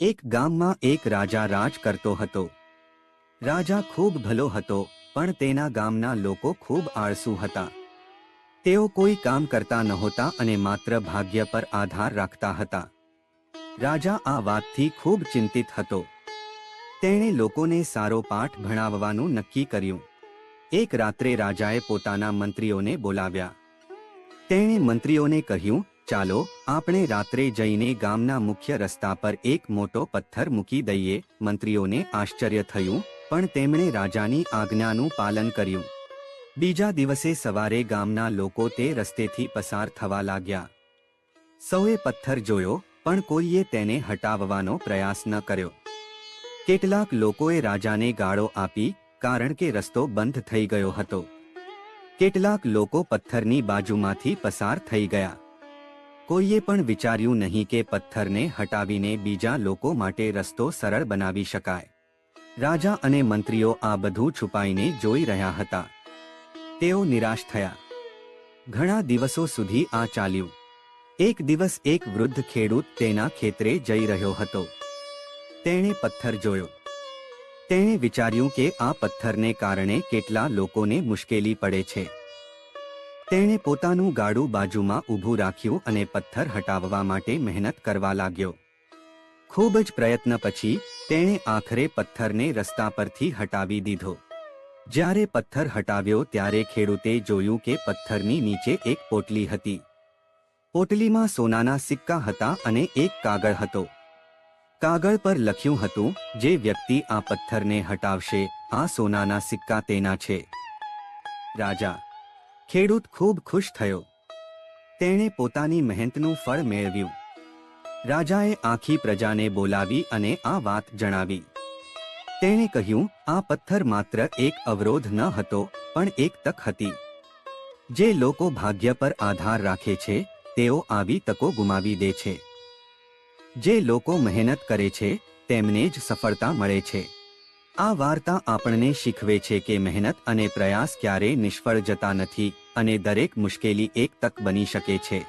એક ગામમાં એક રાજા રાજ કરતો હતો. રાજા ખૂબ ભલો હતો, પણ તેના ગામના લોકો ખૂબ આળસુ હતા. તેઓ કોઈ કામ કરતા નહોતા અને માત્ર ભાગ્ય પર આધાર રાખતા હતા. રાજા આ વાતથી ખૂબ ચિંતિત હતો. તેણે લોકોને સારો પાઠ ભણાવવાનું નક્કી કર્યું. એક રાત્રે રાજાએ પોતાના મંત્રીઓને બોલાવ્યા. તેણે મંત્રીઓને કહ્યું ચાલો, આપણે રાત્રે જઈને ગામના મુખ્ય રસ્તા પર એક મોટો પથ્થર મૂકી દઈએ. મંત્રીઓને આશ્ચર્ય થયું, પણ તેમણે રાજાની આજ્ઞાનું પાલન કર્યું. બીજા દિવસે સવારે ગામના લોકો તે રસ્તેથી પસાર થવા લાગ્યા. સૌએ પથ્થર જોયો, પણ કોઈએ તેને હટાવવાનો પ્રયાસ ન કર્યો. કેટલાક લોકોએ રાજાને ગાળો આપી, કારણ કે રસ્તો બંધ થઈ ગયો હતો. કેટલાક લોકો પથ્થરની બાજુમાંથી પસાર થઈ ગયા. કોઈએ પણ વિચાર્યું નહીં કે પથ્થરને હટાવીને બીજા લોકો માટે રસ્તો સરળ બનાવી શકાય. રાજા અને મંત્રીઓ આ બધું છુપાઈને જોઈ રહ્યા હતા. તેઓ નિરાશ થયા. ઘણા દિવસો સુધી આ ચાલ્યું. એક દિવસ એક વૃદ્ધ ખેડૂત તેના ખેતરે જઈ રહ્યો હતો. તેણે પથ્થર જોયો. તેણે વિચાર્યું કે આ પથ્થરને કારણે કેટલા લોકોને મુશ્કેલી પડે છે. તેણે પોતાનું ગાડું બાજુમાં ઊભું રાખ્યું અને પથ્થર હટાવવા માટે મહેનત કરવા લાગ્યો. ખૂબ જ પ્રયત્ન પછી, તેણે આખરે પથ્થરને રસ્તા પરથી હટાવી દીધો. જ્યારે પથ્થર હટાવ્યો ત્યારે ખેડૂતે જોયું કે પથ્થરની નીચે એક પોટલી હતી. પોટલીમાં સોનાના સિક્કા હતા અને એક કાગળ હતો. કાગળ પર લખ્યું હતું, જે વ્યક્તિ આ પથ્થરને હટાવશે, આ સોનાના સિક્કા તેના છે. રાજા ખેડૂત ખૂબ ખુશ થયો. તેણે પોતાની મહેનતનું ફળ મેળવ્યું. રાજાએ આખી પ્રજાને બોલાવી અને આ વાત જણાવી. તેણે કહ્યું, આ પથ્થર માત્ર એક અવરોધ ન હતો, પણ એક તક હતી. જે લોકો ભાગ્ય પર આધાર રાખે છે, તેઓ આવી તકો ગુમાવી દે છે. જે લોકો મહેનત કરે છે, તેમને જ સફળતા મળે છે. આ વાર્તા આપણને શીખવે છે કે મહેનત અને પ્રયાસ ક્યારેય નિષ્ફળ જતા નથી અને દરેક મુશ્કેલી એક તક બની શકે છે.